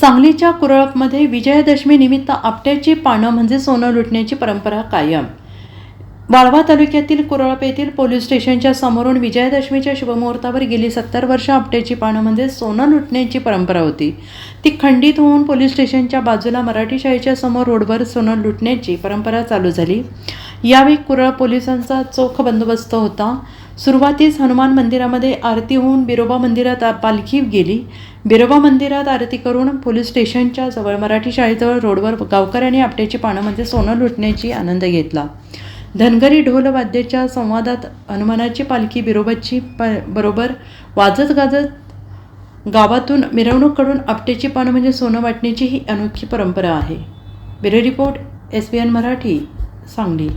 सांगलीच्या कुरळपमध्ये विजयादशमी निमित्त आपट्याची पानं म्हणजे सोनं लुटण्याची परंपरा कायम. वाळवा तालुक्यातील कुरळप येथील पोलीस स्टेशनच्या समोरून विजयादशमीच्या शुभमुहूर्तावर गेली सत्तर वर्ष आपट्याची पानं म्हणजे सोनं लुटण्याची परंपरा होती. ती खंडित होऊन पोलीस स्टेशनच्या बाजूला मराठी शाळेच्या समोर रोडवर सोनं लुटण्याची परंपरा चालू झाली. यावेळी कुरळ पोलिसांचा चोख बंदोबस्त होता. सुरुवातीस हनुमान मंदिरामध्ये आरती होऊन बिरोबा मंदिरात आ- पालखी गेली. बिरोबा मंदिरात आरती करून पोलीस स्टेशनच्या जवळ मराठी शाळेजवळ रोडवर गावकऱ्यांनी आपट्याची पानं म्हणजे सोनं लुटण्याची आनंद घेतला. धनगरी ढोलवाद्याच्या संवादात हनुमानाची पालखी बिरोबाची प बरोबर वाजत गाजत गावातून मिरवणूक काढून आपट्याची पानं म्हणजे सोनं वाटण्याची ही अनोखी परंपरा आहे. Bureau report S B N Marathi Sangli.